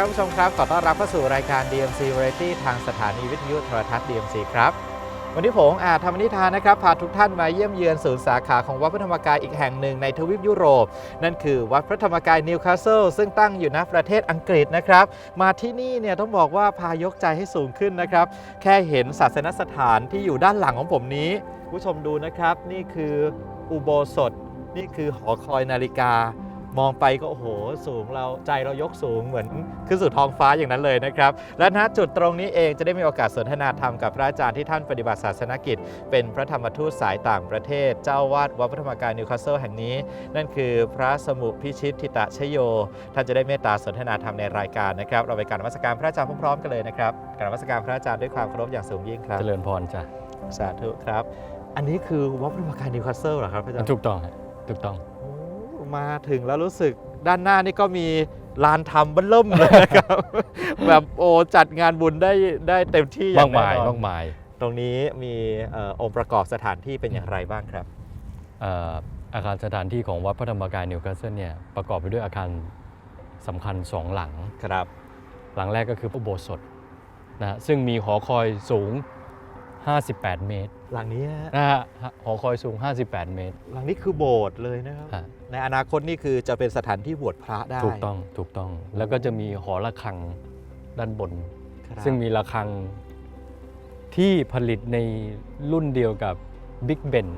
ครับผู้ชมครับ ขอต้อนรับเข้าสู่รายการ DMC Variety ทางสถานีวิทยุโทรทัศน์ DMC ครับ วันนี้ผมอาจธรรมนิทานนะครับ พาทุกท่านมาเยี่ยมเยือนศูนย์สาขาของวัดพระธรรมกายอีกแห่งหนึ่งในทวีปยุโรป นั่นคือวัดพระธรรมกายนิวคาสเซิลซึ่งตั้งอยู่ณประเทศอังกฤษนะครับ มาที่นี่เนี่ยต้องบอกว่าพายกใจให้สูงขึ้นนะครับ แค่เห็นศาสนสถานที่อยู่ด้านหลังของผมนี้ผู้ชมดูนะครับ นี่คืออุโบสถ นี่คือหอคอยนาฬิกา มองไปก็โอ้โหสูงเราใจเรายกสูงเหมือนขึ้นสู่ท้องฟ้าอย่างนั้นเลยนะครับ และณจุดตรงนี้เองจะได้มีโอกาสสนทนาธรรมกับพระอาจารย์ที่ท่านปฏิบัติศาสนกิจ เป็นพระธรรมทูตสายต่างประเทศ เจ้าวาดวัดพระธรรมกายนิวคาสเซิลแห่งนี้ นั่นคือพระสมุพิชิตทิตะชโย ท่านจะได้เมตตาสนทนาธรรมในรายการนะครับเราไปกรารนมัสการพระอาจารย์พร้อมๆกันเลยนะครับกรารนมัสการพระอาจารย์ด้วยความเคารพอย่างสูงยิ่งครับเจริญพรจ้ะสาธุครับ อันนี้คือวัดพระธรรมกายนิวคาสเซิลเหรอครับพระอาจารย์ถูกต้องฮะถูกต้องโอ้ มาถึงแล้วรู้สึกด้านหน้านี่ก็มีลานทำเบิ้ลเริ่มเลยนะครับ แบบโอ้จัดงานบุญได้ได้เต็มที่อย่ามางกมายแน่นอนมากมายตรงนี้มีเอ่อองค์ประกอบสถานที่เป็นอย่างไรบ้างครับเอ่ออาคารสถานที่ของวัดพระธรรมกายนิวคาสเซิลเนี่ยประกอบไปด้วยอาคารสำคัญสองหลังครับ หลังแรกก็คือพระอุโบสถนะฮะซึ่งมีหอคอยสูง 58 เมตรหลังนี้นะฮะนะฮะหอคอยสูง 58 เมตร หลังนี้คือโบสถ์เลยนะครับ ฮะ ในอนาคตนี่คือจะเป็นสถานที่บวชพระได้ถูกต้องถูกต้องแล้วก็จะมีหอระฆังด้านบน ครับซึ่งมีระฆังที่ผลิตในรุ่นเดียวกับบิ๊กเบน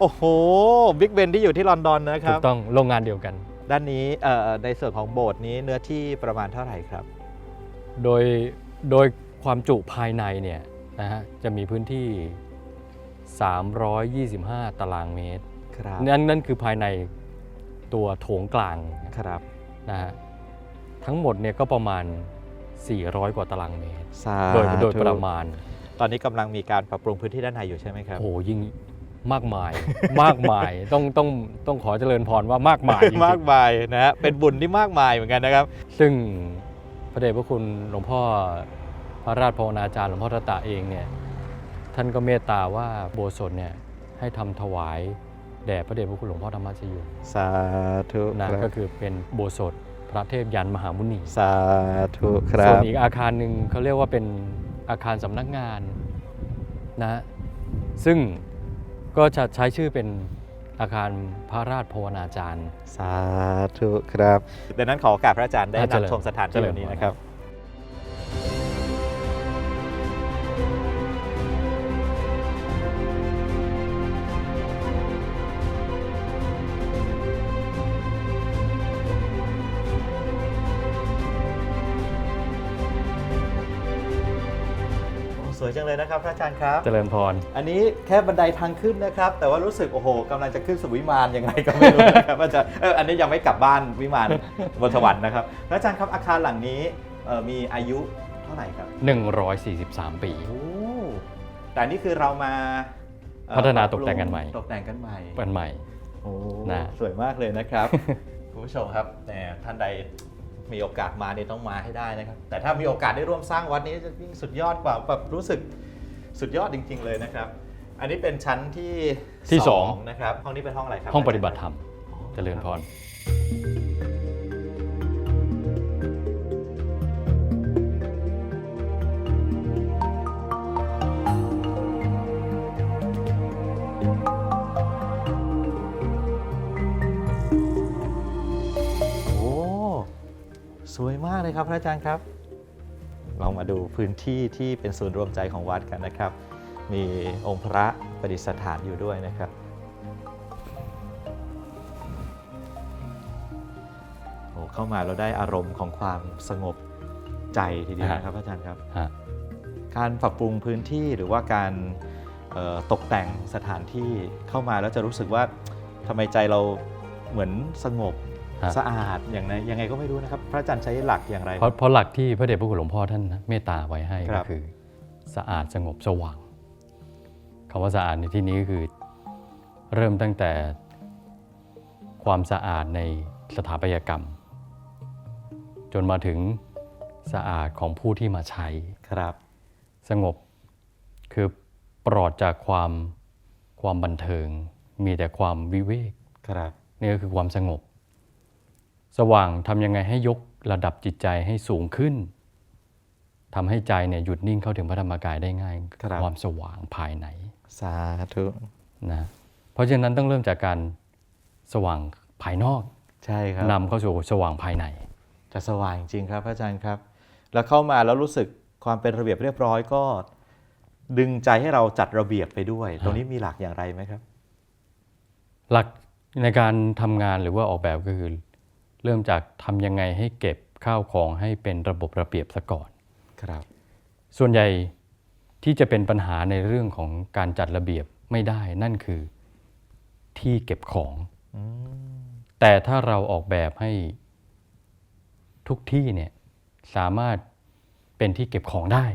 โอ้โหบิ๊กเบนที่อยู่ที่ลอนดอนนะคถูรับ กต้องโรงงานเดียวกัน ด้านนี้เอ่อในส่วนของโบสถ์นี้เนื้อที่ประมาณเท่าไหร่ครับ โดยโดยความจุภายในเนี่ย นะฮะจะมีพื้นที่ 325 ตารางเมตรครับนั่นนั่นคือภายในตัวโถงกลางครับนะฮะทั้งหมดเนี่ยก็ประมาณ 400 กว่าตารางเมตร สาโดยโดยธุประมาณ ตอนนี้กำลังมีการปรับปรุงพื้นที่ด้านในอยู่ใช่ไหมครับ โอ้โหยิ่งมากมาย มากมายต้องต้องต้องขอเจริญพรว่ามากมายจริงมากมายนะฮะเป็นบุญที่มากมายเหมือนกันนะครับๆซึ่งพระเดชพระคุณหลวงพ่อ พระราชภาวนาจารย์หลวงพ่อรัตตะเองเนี่ยท่านก็เมตตาว่าโบสถ์เนี่ยให้ทำถวายแด่พระเดชพระคุณหลวงพ่อธรรมชโยสาธุนะครับก็คือเป็นโบสถ์พระเทพยันมหามุนีสาธุครัส่วนบอีกอาคารหนึ่งเขาเรียกว่าเป็นอาคารสำนักงานนะซึ่งก็จะใช้ชื่อเป็นอาคารพระราชภาวนาจารย์ สาธุครับดังนั้นขอโอกาสพระอาจารย์ได้อ่าเจริญนำชมสถานเจที่ริเหญล่านี้พรนะครับ จังเลยนะครับพระอาจารย์ครับ เจริญพร อันนี้แค่บันไดทางขึ้นนะครับ แต่ว่ารู้สึกโอ้โหกำลังจะขึ้นสู่วิมานยังไงก็ไม่รู้นะครับอาจารย์เอออันนี้ยังไม่กลับบ้านวิมานบนสวรรค์นะครับพระอาจารย์ครับอาคารหลังนี้เอ่อมีอายุเท่าไหร่ครับ143 ปี โอ้แต่นี่คือเรามาเอ่อพัฒนาปรับปรุตกแต่งกันใหม่ ตกแต่งกันใหม่ เป็นใหม่ โอ้นะ สวยมากเลยนะครับ คุณผู้ชมครับแหมท่านใด มีโอกาสมาเนี่ยต้องมาให้ได้นะครับ แต่ถ้ามีโอกาสได้ร่วมสร้างวัดนี้จะยิ่งสุดยอดกว่าแบบรู้สึกสุดยอดจริง ๆ เลยนะครับ อันนี้เป็นชั้นที่ที่สอง นะครับห้องนี้เป็นห้องอะไรครับห้องปฏิบัติธรรมอ๋อเจริญพรากเลยครับพระอาจารย์ครับเรามาดูพื้นที่ที่เป็นศูนย์รวมใจของวัดกันนะครับ มีองค์พระประดิษฐานอยู่ด้วยนะครับ โอ้เข้ามาเราได้อารมณ์ของความสงบใจทีเดียวนะครับพระอาจารย์ครับ ฮะการปรับปรุงพื้นที่หรือว่าการเอ่อตกแต่งสถานที่เข้ามาแล้วจะรู้สึกว่าทำไมใจเราเหมือนสงบฮะ สะอาดอย่างไรยังไงก็ไม่รู้นะครับ พระอาจารย์ใช้หลักอย่างไร เพราะเพราะหลักที่พระเดชพระคุณหลวงพ่อท่านเมตตาไว้ให้ครัก็บคือ สะอาดสงบสว่างคำว่าสะอาดในที่นี้ก็คือเริ่มตั้งแต่ความสะอาดในสถาปัตยกรรม จนมาถึงสะอาดของผู้ที่มาใช้ครับ สงบคือปลอดจากความความบันเทิง มีแต่ความวิเวกครับนี่ก็คือความสงบ สว่างทำยังไงให้ยกระดับจิตใจให้สูงขึ้นทำให้ใจเนี่ยหยุดนิ่งเข้าถึงพระธรรมกายได้ง่ายครับความสว่างภายในสาธุนะเพราะฉะนั้นต้องเริ่มจากการสว่างภายนอกใช่ครับนำเข้าสู่สว่างภายใน จะสว่างจริงครับพระอาจารย์ครับ แล้วเข้ามาแล้วรู้สึกความเป็นระเบียบเรียบร้อยก็ ดึงใจให้เราจัดระเบียบไปด้วย ตรงนี้มีหลักอย่างไรไหมครับ หลักในการทำงานหรือว่าออกแบบก็คือ เริ่มจากทำยังไงให้เก็บข้าวของให้เป็นระบบระเบียบซะก่อนครับ ส่วนใหญ่ที่จะเป็นปัญหาในเรื่องของการจัดระเบียบไม่ได้นั่นคือที่เก็บของอืมแต่ถ้าเราออกแบบให้ทุกที่เนี่ยสามารถเป็นที่เก็บของได้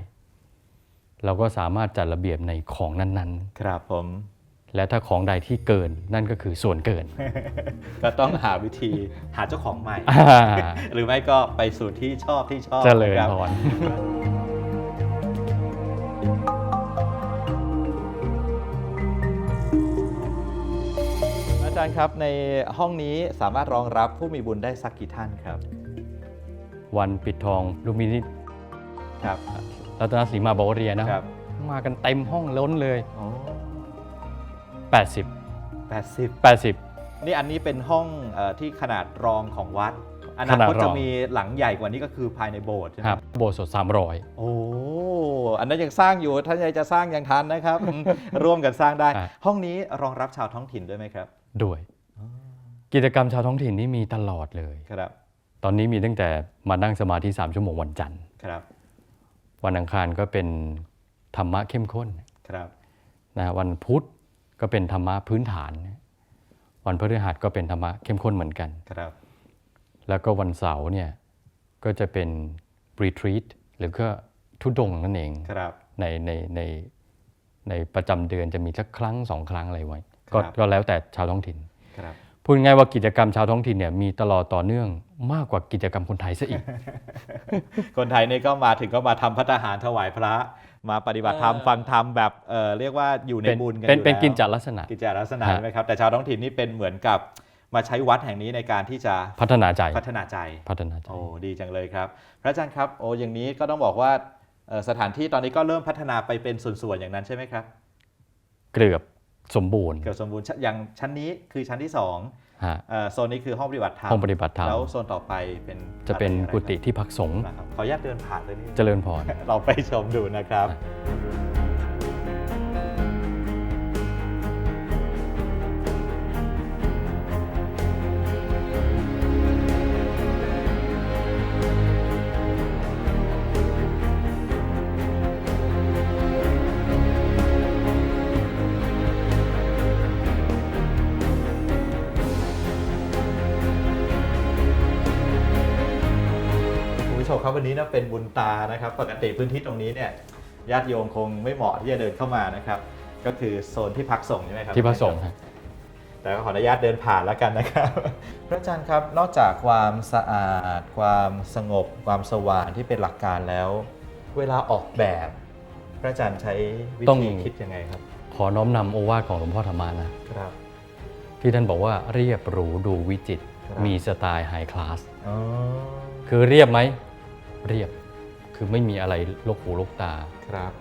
เราก็สามารถจัดระเบียบในของนั้นครับผมๆ และถ้าของใดที่เกินนั่นก็คือส่วนเกิน ก็ต้องหาวิธีหาเจ้าของใหม่อ่าหรือไม่ก็ไปสู่ที่ชอบที่ชอบเจริญนะครับพรอาจารย์ครับในห้องนี้สามารถรองรับผู้มีบุญได้สักกี่ท่านครับ วันปิดทองลูมินิครับรัตนศรีมาบวเรียนะครับ มากันเต็มห้องล้นเลย โอ้80แปดสิบ80 นี่อันนี้เป็นห้องเออที่ขนาดรองของวัด อนาขนาคดตรองจะมีหลังใหญ่กว่านี้ก็คือภายในโบสถ์ใช่ไหมครับโบสถ์สด300 โอ้ อันนั้นยังสร้างอยู่ ท่านยังจะสร้างยังทันนะครับอืมร่วมกันสร้างได้ อะ ห้องนี้รองรับชาวท้องถิ่นด้วยไหมครับ ด้วย กิจกรรมชาวท้องถิ่นนี่มีตลอดเลย ครับ ตอนนี้มีตั้งแต่มานั่งสมาธิ 3 ชั่วโมงวันจันทร์ ครับ วันอังคารก็เป็นธรรมะเข้มข้นครับ นะวันพุธ ก็เป็นธรรมะพื้นฐาน วันพฤหัสก็เป็นธรรมะเข้มข้นเหมือนกันครับ แล้วก็วันเสาร์เนี่ยก็จะเป็นรีทรีตหรือก็ทุดงค์นั่นเองครับในในในในประจำเดือนจะมีสักครั้งสองครั้งอะไรไว้ก็ครับก็แล้วแต่ชาวท้องถิ่นครับพูดง่ายๆว่ากิจกรรมชาวท้องถิ่นเนี่ยมีตลอดต่อเนื่องมากกว่ากิจกรรมคนไทยซะอีก คนไทยนี่ก็มาถึงก็มาทำพัฒหารถวายพระ มาปฏิบัติธรรมเออฟังธรรมแบบเออเรียกว่าอยู่ในเป็นบุญกันเป็นอยู่เป็นแล้วกินจัดลักษณะกิจจาลักษณะฮะใช่ไหมครับแต่ชาวท้องถิ่นนี่เป็นเหมือนกับมาใช้วัดแห่งนี้ในการที่จะพัฒนาใจพัฒนาใจพัฒนาใจโอ้ดีจังเลยครับ พระอาจารย์ครับโอ้อย่างนี้ก็ต้องบอกว่าเอ่อสถานที่ตอนนี้ก็เริ่มพัฒนาไปเป็นส่วนๆอย่างนั้นใช่ไหมครับ เกือบสมบูรณ์เกือบสมบูรณ์ชอย่างชั้นนี้คือชั้นที่สองฮะเอ่อ โซนนี้คือห้องปฏิบัติธรรมห้องปฏิบัติธรรมแล้วโซนต่อไปเป็นจะเป็นอะไรกุฏิที่พักสงฆ์นะครับขออนุญาตเดินผ่านเลยนี่เจริญพรเราไปชมดูนะครับ คุณผู้ชมครับวันนี้นะเป็นบุญตานะครับ ปกติพื้นที่ตรงนี้เนี่ยญาติโยมคงไม่เหมาะที่จะเดินเข้ามานะครับ ก็คือโซนที่พักส่งฆ์ใช่ไหมครับที่พักสงฆ์ฮะ แต่ก็ขออนุญาตเดินผ่านแล้วกันนะครับ พระอาจารย์ครับนอกจากความสะอาด ความสงบ ความสว่างที่เป็นหลักการแล้ว เวลาออกแบบ พระอาจารย์ใช้วิต้อง ธีคิดยังไงครับขอน้อมนำโอวาทของหลวงพ่อธรรมานะ ครับ ที่ท่านบอกว่าเรียบหรูดูวิจิตรครับ มีสไตล์ไฮคลาส อ๋อ คือเรียบไหม เรียบ คือไม่มีอะไรลกหูลกตา ครับ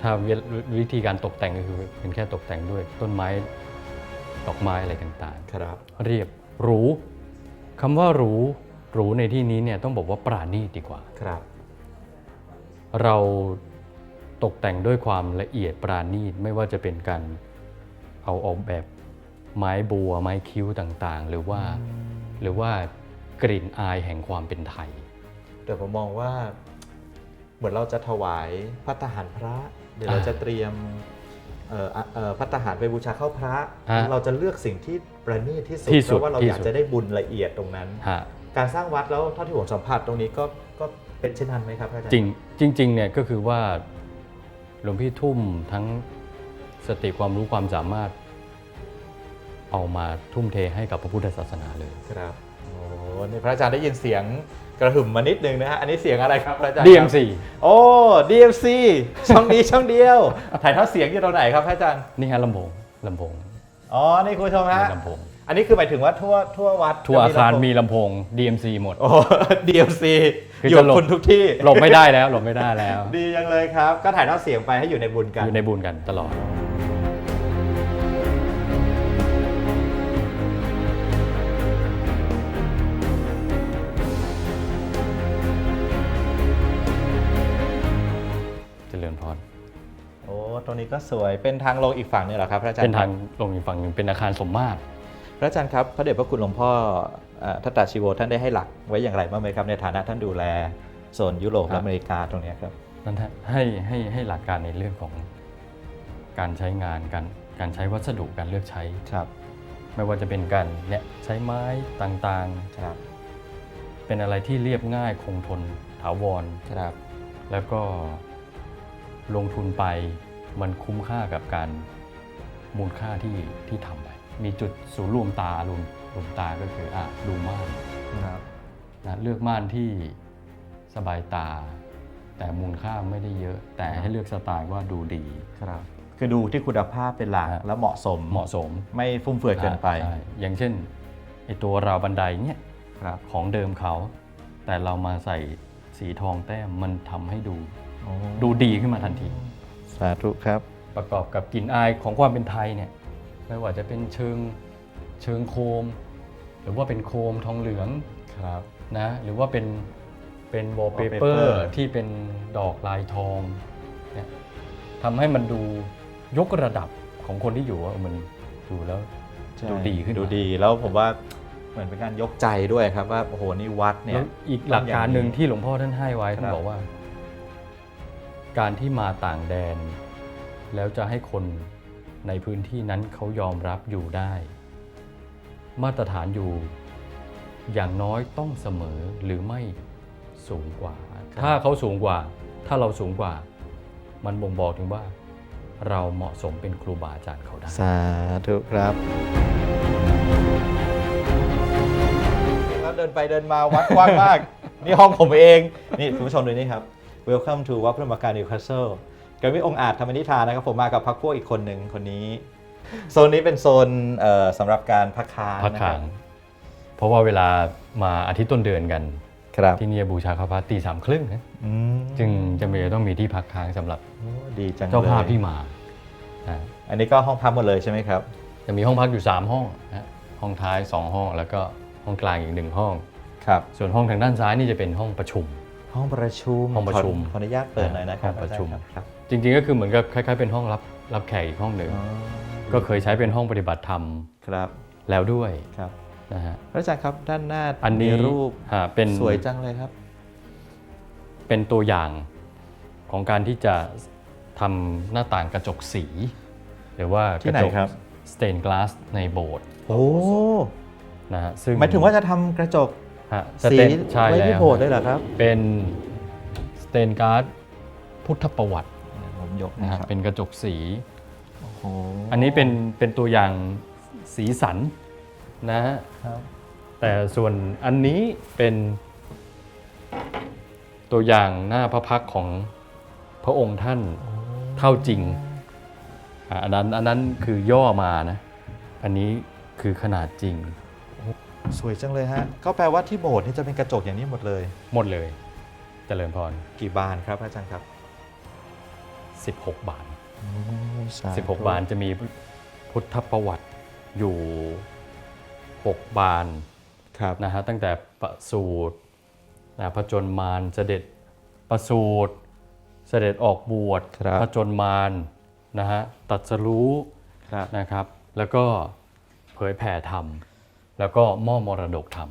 ถ้าวิวิธีการตกแต่งก็คือเป็นแค่ตกแต่งด้วยต้นไม้ดอกไม้อะไรต่างครับๆเรียบหรูคำว่าหรูหรูในที่นี้เนี่ยต้องบอกว่าปราณีตดีกว่า ครับ เราตกแต่งด้วยความละเอียดปราณีตไม่ว่าจะเป็นการเอาออกแบบไม้บัวไม้คิ้วต่างๆ หรือว่าหรือว่ากลิ่นอายแห่งความเป็นไทย แต่ผมมองว่า เหมือนเราจะถวายพระทหารพระ เดี๋ยวเราอ่าจะเตรียมเอ่ออะเอ่อพระทหารไปบูชาเข้าพระฮะเราจะเลือกสิ่งที่ประณีตที่สุดที่สุดเพราะว่าเราที่อยากสุดจะได้บุญละเอียดตรงนั้นฮะการสร้างวัดแล้วเท่าที่ผมสัมผัสตรงนี้ก็ก็เป็นเช่นนั้นไหมครับพระอาจารย์จริงจริงๆเนี่ยก็คือว่าหลวงพี่ทุ่มทั้งสติความรู้ความสามารถเอามาทุ่มเทให้กับพระพุทธศาสนาเลยครับ โอ้นี่พระอาจารย์ได้ยินเสียงกระหึ่มมานิดนึงนะฮะ อันนี้เสียงอะไรครับพระอาจารย์ DMC โอ้ DMC ช่องนี้ช่องเดียว ถ่ายทอดเสียงอยู่ตรงไหนครับพระอาจารย์ นี่ฮะลำโพงลำโพง อ๋อ นี่คุณผู้ชมฮะมีลำโพง อันนี้คือหมายถึงว่าทั่วทั่ววัดทั่วอาคารจะมีลำโพงลำโพง DMC หมด โอ้ DMC คืออยู่จะหลบคุณทุกที่ หลบไม่ได้แล้ว หลบไม่ได้แล้ว ดีจังเลยครับ ก็ถ่ายทอดเสียงไปให้อยู่ในบุญกัน อยู่ในบุญกันตลอด ตรงนี้ก็สวยเป็นทางลงอีกฝั่งหนึงเหรอครับพระอาจารย์เป็นทางลงอีกฝั่งหนึ่งเป็นอาคารสมมาตรพระอาจารย์ครับพระเดชพระคุณหลวงพ่อเอ่อทัตตาชีโวท่านได้ให้หลักไว้อย่างไรบ้างไหมครับในฐานะท่านดูแลโซนยุโรปครัและบอเมริกาตรงเนี้ยครับนั้นให้ให้ให้หลักการในเรื่องของการใช้งานการการใช้วัสดุการเลือกใช้ครับ ไม่ว่าจะเป็นการเนี่ยใช้ไม้ต่างครับๆเป็นอะไรที่เรียบง่ายคงทนถาวรครับ แล้วก็ลงทุนไป มันคุ้มค่ากับการมูลค่าที่ที่ทำไป มีจุดศูนย์รวมตารวมรวมตาก็คืออะดูม่านครับนะเลือกม่านที่สบายตา แต่มูลค่าไม่ได้เยอะ แต่ให้เลือกสไตล์ว่าดูดีครับ คือดูที่คุณภาพเป็นหลักฮะและเหมาะสมเหมาะสมไม่ฟุ่มเฟือยเกินไปใช่อย่างเช่นไอตัวราวบันไดเนี่ยครับของเดิมเขา แต่เรามาใส่สีทองแต้มมันทำให้ดูโอ้ดูดีขึ้นมาทันที สาธุครับ ประกอบกับกลิ่นอายของความเป็นไทยเนี่ยไม่ว่าจะเป็นเชิงเชิงโคม หรือว่าเป็นโคมทองเหลืองครับ นะหรือว่าเป็นเป็นวอลเปเปอ wallpaper ร์ที่เป็นดอกลายทองเนี่ยทำให้มันดูยกระดับของคนที่อยู่ว่ามันดูแล้วดูดีขึ้นดูมาดีแล้วผมว่าเหมือนเป็นการยกใจด้วยครับว่าโอ้โหนี่วัดเนี่แล้ยวอีกหลักการหนึ่งต้องอย่างนี้ที่หลวงพ่อท่านให้ไว้ครับท่านบอกว่า การที่มาต่างแดน แล้วจะให้คนในพื้นที่นั้นเขายอมรับอยู่ได้ มาตรฐานอยู่ อย่างน้อยต้องเสมอหรือไม่สูงกว่า ถ้าเขาสูงกว่า ถ้าเราสูงกว่า มันบ่งบอกถึงว่า เราเหมาะสมเป็นครูบาอาจารย์เขาได้ สาธุครับแล้วเดินไปเดินมาวัดกว้างมาก นี่ห้องผมเอง นี่คุณผู้ชมดูนี่ครับ Welcome to วัดพระธรรมกายนิวคาสเซิลกวิองค์อาจธรรมนิทานนะครับ ผมมากับพักพวกอีกคนหนึ่งคนนี้ โซนนี้เป็นโซนเอ่อสำหรับการพักค้างพักนะขัรังบเพราะว่าเวลามาอาทิตย์ต้นเดือนกันครับที่เนี่ยบูชาข้าวพระตีสามครึ่งนะอืมจึงจะมีต้องมีที่พักค้างสำหรับโอ้ดีจังเลยเจ้าภาพที่มาอ่าอันนี้ก็ห้องพักหมดเลยใช่ไหมครับ จะมีห้องพักอยู่ 3 ห้องนะห้องท้าย 2 ห้อง แล้วก็ห้องกลางอีกหนึ่งห้องครับส่วนห้องทางด้านซ้ายนี่จะเป็นห้องประชุม ห้องประชุมห้องประชุมขอขออนุญาตเปิดหน่อยนะครับห้องประชุมาจาย์ครับจริงๆก็คือเหมือนกับคล้าย ๆ เป็นห้องรับรับแขกอีกห้องหนึ่ง อ๋อก็เคยใช้เป็นห้องปฏิบัติธรรมครับแล้วด้วยครับนะฮะ พระอาจารย์ครับด้านหน้าอันนี้มีรูปฮะเป็นสวยจังเลยครับเป็นตัวอย่างของการที่จะทำหน้าต่างกระจกสี หรือว่ากระจกสเตนกลาสในโบสถ์โอ้นะฮะซึ่งหมายถึงว่าจะทำกระจก ฮะสีสเตนใช่ไว้แล้ที่วโบสถ์ด้วยเหรอครับ เป็นสเตนการ์ดพุทธประวัติผมยกนะนะฮะครับเป็นกระจกสี โอ้โหอันนี้เป็นเป็นตัวอย่างสีสันนะฮะ ครับ แต่ส่วนอันนี้เป็นตัวอย่างหน้าพระพักตร์ของพระองค์ท่านเท่าจริงอะอันนั้นอันนั้นคือย่อมานะ อันนี้คือขนาดจริง สวยจังเลยฮะ ก็แปลว่าที่โบสถ์นี่จะเป็นกระจกอย่างนี้หมดเลย หมดเลยเจริญพร กี่บานครับพระอาจารย์ครับ16 บาทโอ้สาธุ16 บานจะมีพุทธประวัติอยู่ 6 บานครับ นะฮะตั้งแต่ประสูตรนะผจญมารเสด็จประสูตร เสด็จออกบวชครับผจญมารนะฮะตรัดสรู้ครับ นะครับ แล้วก็เผยแผ่ธรรม แล้วก็มอบมรดกธรรม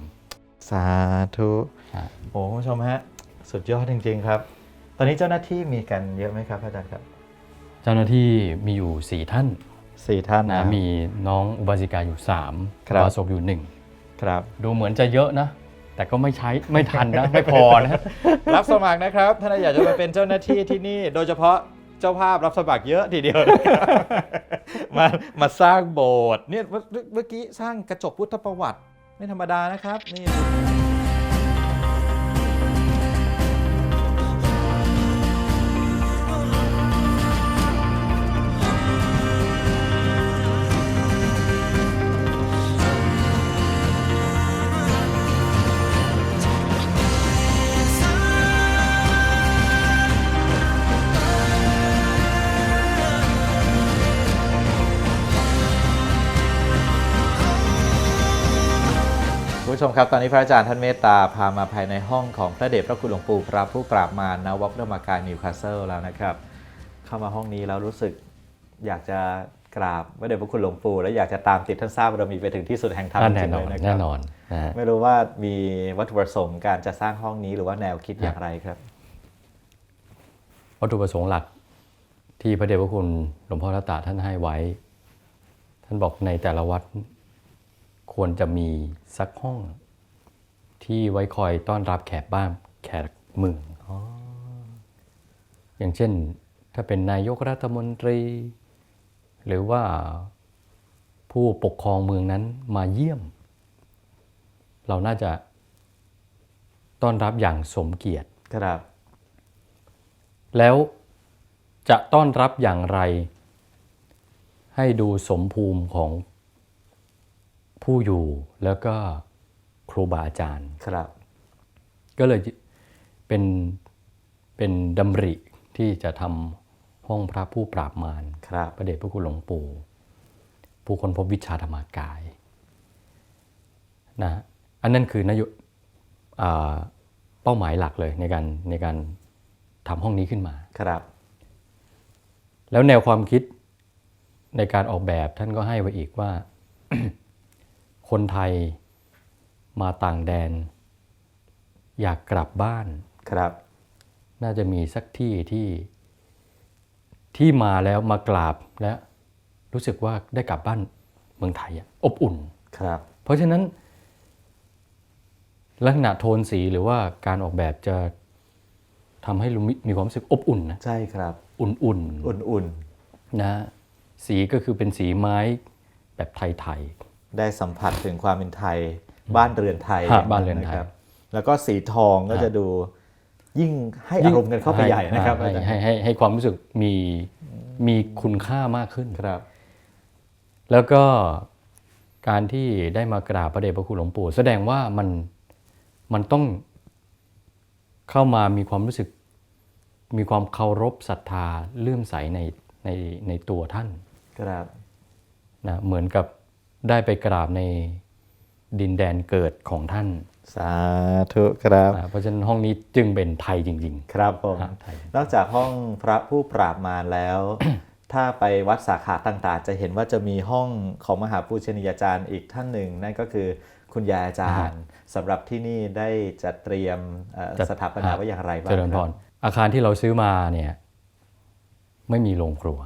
สาธุฮะ โอ้คุณผู้ชมฮะ สุดยอดจริง ๆ ครับ ตอนนี้เจ้าหน้าที่มีกันเยอะไหมครับอาจารย์ครับเจ้าหน้าที่มีอยู่ 4 ท่านสี่ท่านนะ นะมีน้องอุบาสิกาอยู่3ครับอุบาสกอยู่หนึ่งครับดูเหมือนจะเยอะนะ แต่ก็ไม่ใช้ไม่ทันนะ ไม่พอนะ รับสมัครนะครับถ้าอยากจะมาเป็นเจ้าหน้าที่ที่นี่ โดยเฉพาะ เจ้าภาพรับสมัครเยอะทีเดียว มามาสร้างโบสถ์เนี่ยเมื่อเมื่อกี้สร้างกระจกพุทธประวัติ ไม่ธรรมดานะครับนี่ คุณผู้ชมครับตอนนี้พระอาจารย์ท่านเมตตาพามาภายในห้องของพระเดชพระคุณหลวงปู่พระผู้ปราบมารณวัดพระธรรมกายนิวคาสเซิลแล้วนะครับ เข้ามาห้องนี้แล้วรู้สึกอยากจะกราบพระเดชพระคุณหลวงปู่และอยากจะตามติดท่านทราบบารมีไปถึงที่สุดแห่งธรรมจแน่ริงๆนอเลนยนะคแน่รับนอนนะฮะไม่รู้ว่ามีวัตถุประสงค์การจะสร้างห้องนี้หรือว่าแนวคิดอย่างไรครับ วัตถุประสงค์หลักที่พระเดชพระคุณหลวงพ่อรัตตาท่านให้ไว้ ท่านบอกในแต่ละวัดควรจะมีสักห้อง ที่ไว้คอยต้อนรับแขกบ้านแขกเมืองอย่างเช่น ถ้าเป็นนายกรัฐมนตรี หรือว่าผู้ปกครองเมืองนั้นมาเยี่ยม เราน่าจะต้อนรับอย่างสมเกียรติ ครับ แล้วจะต้อนรับอย่างไร ให้ดูสมภูมิของผู้อยู่แล้วก็ ครูบาอาจารย์ ครับ ก็เลยเป็นเป็นดำริที่จะทำห้องพระผู้ปราบมารครับพระเดชพระคุณหลวงปู่ ผู้คนพบวิชาธรรมกายนะอันนั้นคือนโยอ่าเป้าหมายหลักเลยในการในการทำห้องนี้ขึ้นมาครับ แล้วแนวความคิดในการออกแบบท่านก็ให้ไว้อีกว่า คนไทย มาต่างแดน อยากกลับบ้านครับ น่าจะมีสักที่ที่ที่มาแล้วมากราบและรู้สึกว่าได้กลับบ้านเมืองไทยอะอบอุ่นครับ เพราะฉะนั้น ลักษณะโทนสีหรือว่าการออกแบบจะทำให้ลุงมิมีความรู้สึกอบอุ่นนะใช่ครับ อุ่นอุ่นๆนะสีก็คือเป็นสีไม้แบบไทยๆได้สัมผัสถึงความเป็นไทย บ้านเรือนไทยฮะบ้านเรือนไทยะคบแล้วก็สีทองก็ฮะจะดูยิ่งให้ๆอารมณ์กันเข้าไปใหญ่นะครับให้อาจารย์ให้ให้ให้ความรู้สึกมีมีคุณค่ามากขึ้น ครับ แล้วก็การที่ได้มากราบพระเดชพระคุณหลวงปู่ แสดงว่ามันมันต้องเข้ามามีความรู้สึก มีความเคารพศรัทธาเลื่อมใสในในในตัวท่านครับ นะเหมือนกับได้ไปกราบใน ดินแดนเกิดของท่าน สาธุครับนะเพราะฉะนั้นห้องนี้จึงเป็นไทยจริงครับผมฮะไทย นอกจากห้องพระผู้ปราบมารแล้ว ถ้าไปวัดสาขาต่างๆ จะเห็นว่าจะมีห้องของมหาปูชนียาจารย์อีกท่านหนึ่ง นั่นก็คือคุณยายอาจารย์สำหรับที่นี่ได้จัดเตรียมเอ่อจัดสถาปนาไว้อย่างไรๆบ้างเจริญคพรับรอาคารที่เราซื้อมาเนี่ยไม่มีโรงครัว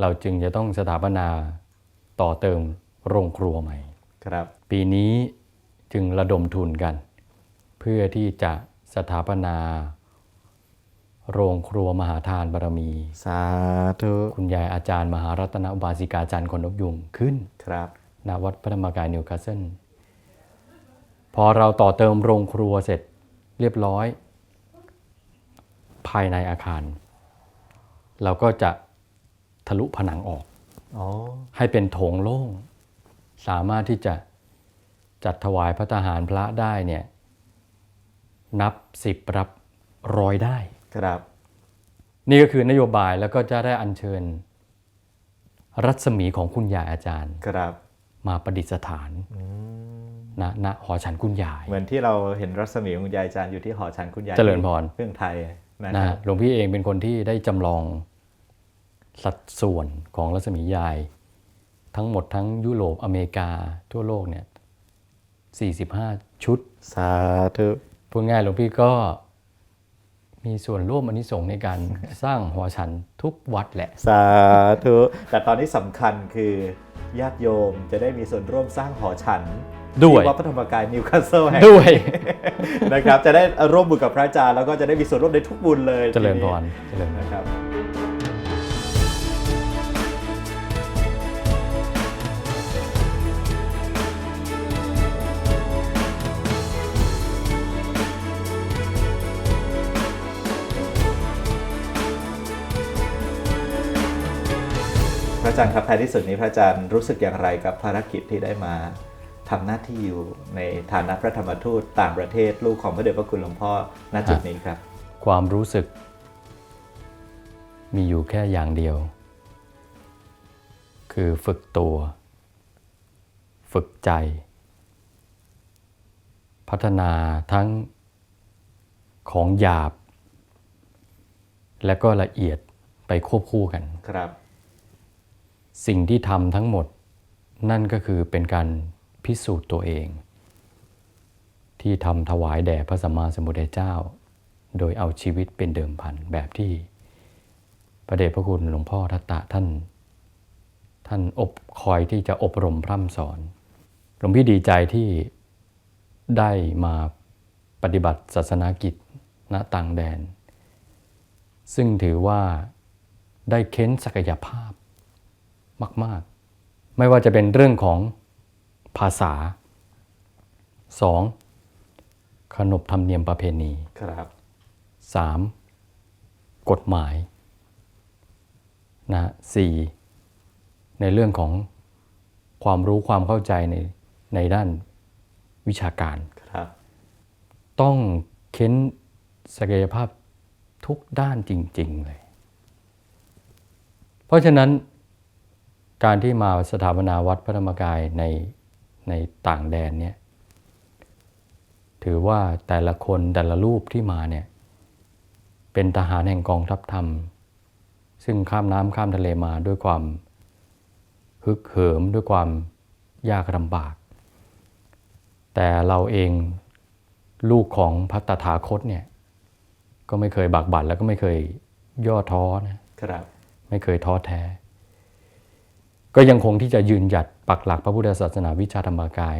เราจึงจะต้องสถาปนาต่อเติมโรงครัวใหม่ ครับ ปีนี้จึงระดมทุนกัน เพื่อที่จะสถาปนา โรงครัวมหาทานบารมี สาธุคุณยายอาจารย์มหารัตนอุบาสิกาจันทร์คนนกยุงขึ้นครับณวัดพระธรรมกายนิวคาสเซิลพอเราต่อเติมโรงครัวเสร็จเรียบร้อย ภายในอาคาร เราก็จะทะลุผนังออกอ๋อให้เป็นโถงโล่ง สามารถที่จะ จัดถวายพระทหารพระได้เนี่ยนับสิบรับร้อยได้ ครับ นี่ก็คือนโยบายแล้วก็จะได้อัญเชิญ รัศมีของคุณยายอาจารย์ ครับ มาประดิษฐานอืมณณหอฉันคุณยาย เหมือนที่เราเห็นรัศมีของคุณยายอาจารย์อยู่ที่หอฉันคุณยายเจริญพรเรื่องไทยนะนะครัฮะบหลวงพี่เองเป็นคนที่ได้จำลองสัดส่วนของรัศมียาย ทั้งหมดทั้งยุโรปอเมริกาทั่วโลกเนี่ย 45 ชุด สาธุ พูดง่ายหลวงพี่ก็มีส่วนร่วมอันนี้ส่งส์ในการสร้างหอฉันทุกวัดแหละ สาธุ แต่ตอนนี้สำคัญคือญาติโยมจะได้มีส่วนร่วมสร้างหอฉันด้วยที่วัดพระธรรมกายนิวคาสเซิลแห่งด้วย นะครับ จะได้ร่วมบุญกับพระอาจารย์แล้วก็จะได้มีส่วนร่วมในทุกบุญเลยเจริญพทีรนี้เจริญพร นะครับ จารย์ครับท้ายที่สุดนี้พระอาจารย์รู้สึกอย่างไรกับภารกิจที่ได้มาทำหน้าที่อยู่ในฐานะพระธรรมทูตต่างประเทศลูกของพระเดชพระคุณหลวงพ่อณจุดนี้ครับ ความรู้สึก มีอยู่แค่อย่างเดียว คือฝึกตัว ฝึกใจ พัฒนาทั้งของหยาบ และก็ละเอียดไปควบคู่กันครับ สิ่งที่ทำทั้งหมด นั่นก็คือเป็นการพิสูจน์ตัวเอง ที่ทำถวายแด่พระสัมมาสัมพุทธเจ้า โดยเอาชีวิตเป็นเดิมพันแบบที่พระเดชพระคุณหลวงพ่อทัตตะท่าน ท่านอบคอยที่จะอบรมพร่ำสอนหลวงพี่ดีใจที่ได้มาปฏิบัติศาสนากิจณต่างแดน ซึ่งถือว่าได้เค้นศักยภาพ มาก ๆ ไม่ว่าจะเป็นเรื่องของภาษา 2. ขนบธรรมเนียมประเพณี ครับ 3. กฎหมายนะสี่ในเรื่องของความรู้ความเข้าใจในในด้านวิชาการ ครับ ต้องเค้นศักยภาพทุกด้านจริง ๆ เลย เพราะฉะนั้น การที่มาสถาปนาวัดพระธรรมกายในในต่างแดนเนี่ยถือว่าแต่ละคนแต่ละรูปที่มาเนี่ยเป็นทหารแห่งกองทัพธรรม ซึ่งข้ามน้ำข้ามทะเลมาด้วยความฮึกเหิมด้วยความยากลำบาก แต่เราเองลูกของพระตถาคตเนี่ยก็ไม่เคยบักบั่นแล้วก็ไม่เคยย่อท้อนะครับไม่เคยท้อแท้ ก็ยังคงที่จะยืนหยัดปักหลักพระพุทธศาสนาวิชาธรรมกาย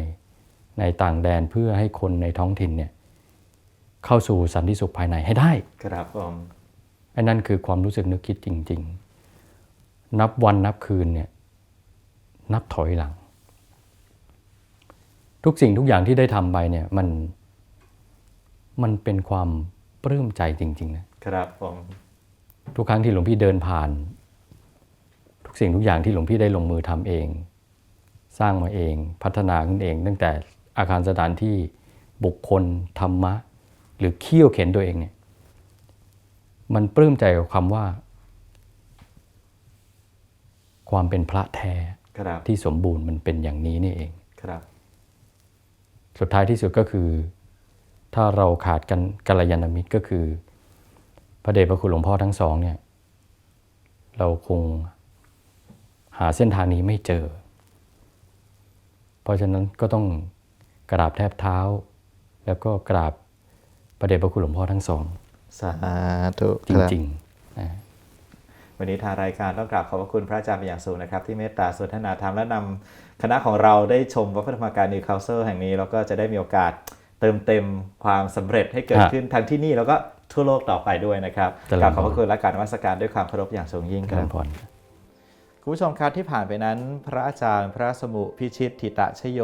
ในต่างแดนเพื่อให้คนในท้องถิ่นเนี่ยเข้าสู่สันติสุขภายในให้ได้ครับผมไอ้นั่นคือความรู้สึกนึกคิดจริง ๆ นับวันนับคืนเนี่ยนับถอยหลัง ทุกสิ่งทุกอย่างที่ได้ทำไปเนี่ยมันมันเป็นความปลื้มใจจริง ๆ นะครับผมทุกครั้งที่หลวงพี่เดินผ่าน ทุกสิ่งทุกอย่างที่หลวงพี่ได้ลงมือทำเอง สร้างมาเองพัฒนาขึ้นเอง ตั้งแต่อาคารสถานที่บุคคลธรรมะ หรือเคี่ยวเข็นตัวเองเนี่ยมันปลื้มใจกับคำว่า ความเป็นพระแท้ครับที่สมบูรณ์มันเป็นอย่างนี้นี่เองครับสุดท้ายที่สุดก็คือ ถ้าเราขาดกันกัลยาณมิตรก็คือ พระเดชพระคุณหลวงพ่อทั้งสองเนี่ย เราคง หาเส้นทางนี้ไม่เจอ เพราะฉะนั้นก็ต้องกราบแทบเท้า แล้วก็กราบพระเดชพระคุณหลวงพ่อทั้งสอง สาธุจริงๆนะวันนี้ทางรายการต้องกราบขอบพระคุณพระอาจารย์เป็นอย่างสูงนะครับ ที่เมตตาสนทนาธรรมและนำคณะของเราได้ชมวัดพระธรรมกายนิวคาสเซิลแห่งนี้ แล้วก็จะได้มีโอกาสเติมเต็มความสำเร็จให้เกิดฮะขึ้นทั้งที่นี่แล้วก็ทั่วโลกต่อไปด้วยนะครับเจริญพรกราบขอบพระคุณและการนมัสการด้วยความเคารพอย่างสูงยิ่งคการัรบพร คุณผู้ชมครับที่ผ่านไปนั้น พระอาจารย์ พระสมุพิชิตทิตะชโย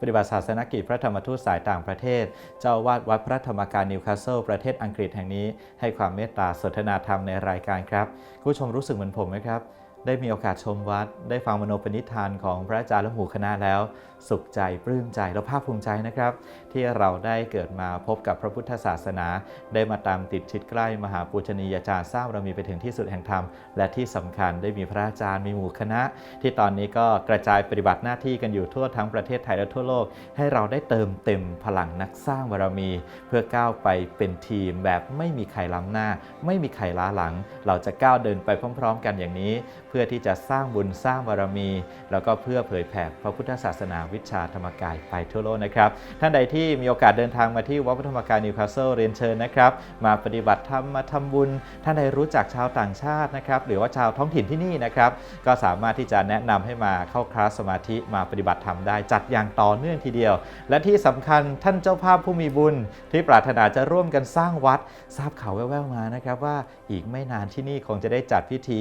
ปฏิบัติศาสนกิจพระธรรมทูตสายต่างประเทศ เจ้าวาดวัดพระธรรมกายนิวคาสเซิลประเทศอังกฤษแห่งนี้ให้ความเมตตาสนทนาธรรมในรายการครับ คุณผู้ชมรู้สึกเหมือนผมไหมครับ ได้มีโอกาสชมวัด ได้ฟังมโนปนิธานของพระอาจารย์และหมู่คณะแล้ว สุขใจปลื้มใจและภาคภูมิใจนะครับ ที่เราได้เกิดมาพบกับพระพุทธศาสนา ได้มาตามติดชิดใกล้มหาปูชนียาจารย์สร้างเรามีไปถึงที่สุดแห่งธรรม และที่สำคัญได้มีพระอาจารย์มีหมู่คณะ ที่ตอนนี้ก็กระจายปฏิบัติหน้าที่กันอยู่ทั่วทั้งประเทศไทยและทั่วโลก ให้เราได้เติมเต็มพลังนักสร้างบารมี เพื่อก้าวไปเป็นทีมแบบไม่มีใครล้ำหน้า ไม่มีใครล้าหลัง เราจะก้าวเดินไปพร้อม ๆ กันอย่างนี้พื่อที่จะสร้างบุญสร้างบารมี แล้วก็เพื่อเผยแผ่พระพุทธศาสนาวิชาธรรมกายไปทั่วโลกนะครับ ท่านใดที่มีโอกาสเดินทางมาที่วัดพระธรรมกายนิวคาสเซิลเรียนเชิญนะครับ มาปฏิบัติธรรมมาทำบุญ ท่านใดรู้จักชาวต่างชาตินะครับ หรือว่าชาวท้องถิ่นที่นี่นะครับ ก็สามารถที่จะแนะนำให้มาเข้าคลาสสมาธิมาปฏิบัติธรรมได้จัดอย่างต่อเนื่องทีเดียว และที่สำคัญท่านเจ้าภาพผู้มีบุญ ที่ปรารถนาจะร่วมกันสร้างวัดทราบข่าวแว่วๆมานะครับว่าอีกไม่นานที่นี่คงจะได้จัดพิธี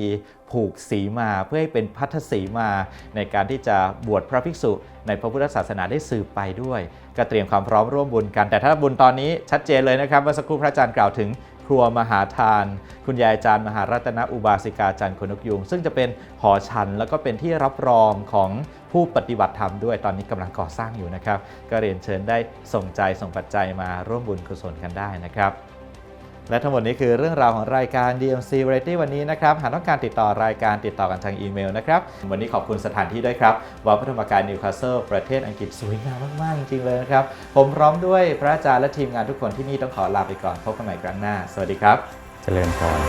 ผูกสีมาเพื่อให้เป็นพัทธสีมา ในการที่จะบวชพระภิกษุ ในพระพุทธศาสนาได้สืบไปด้วย ก็เตรียมความพร้อมร่วมบุญกัน แต่ถ้าบุญตอนนี้ชัดเจนเลยนะครับเมื่อสักครู่พระอาจารย์กล่าวถึงครัวมหาทาน คุณยายอาจารย์มหารัตนอุบาสิกาจันทร์คนนกยุง ซึ่งจะเป็นหอชันแล้วก็เป็นที่รับรองของผู้ปฏิบัติธรรมด้วยตอนนี้กำลังก่อสร้างอยู่นะครับ ก็เรียนเชิญได้ส่งใจส่งปัจจัยมาร่วมบุญกุศลกันได้นะครับ และทั้งหมดนี้คือเรื่องราวของรายการ DMC Variety วันนี้นะครับ หากต้องการติดต่อรายการติดต่อกันทางอีเมลนะครับ วันนี้ขอบคุณสถานที่ด้วยครับวัดพระธรรมกายนิวคาสเซิลประเทศอังกฤษสวยงามมากๆ จริงๆเลยนะครับ ผมพร้อมด้วยพระอาจารย์และทีมงานทุกคนที่นี่ต้องขอลาไปก่อนพบกันใหม่ครั้งหน้า สวัสดีครับ เจริญพร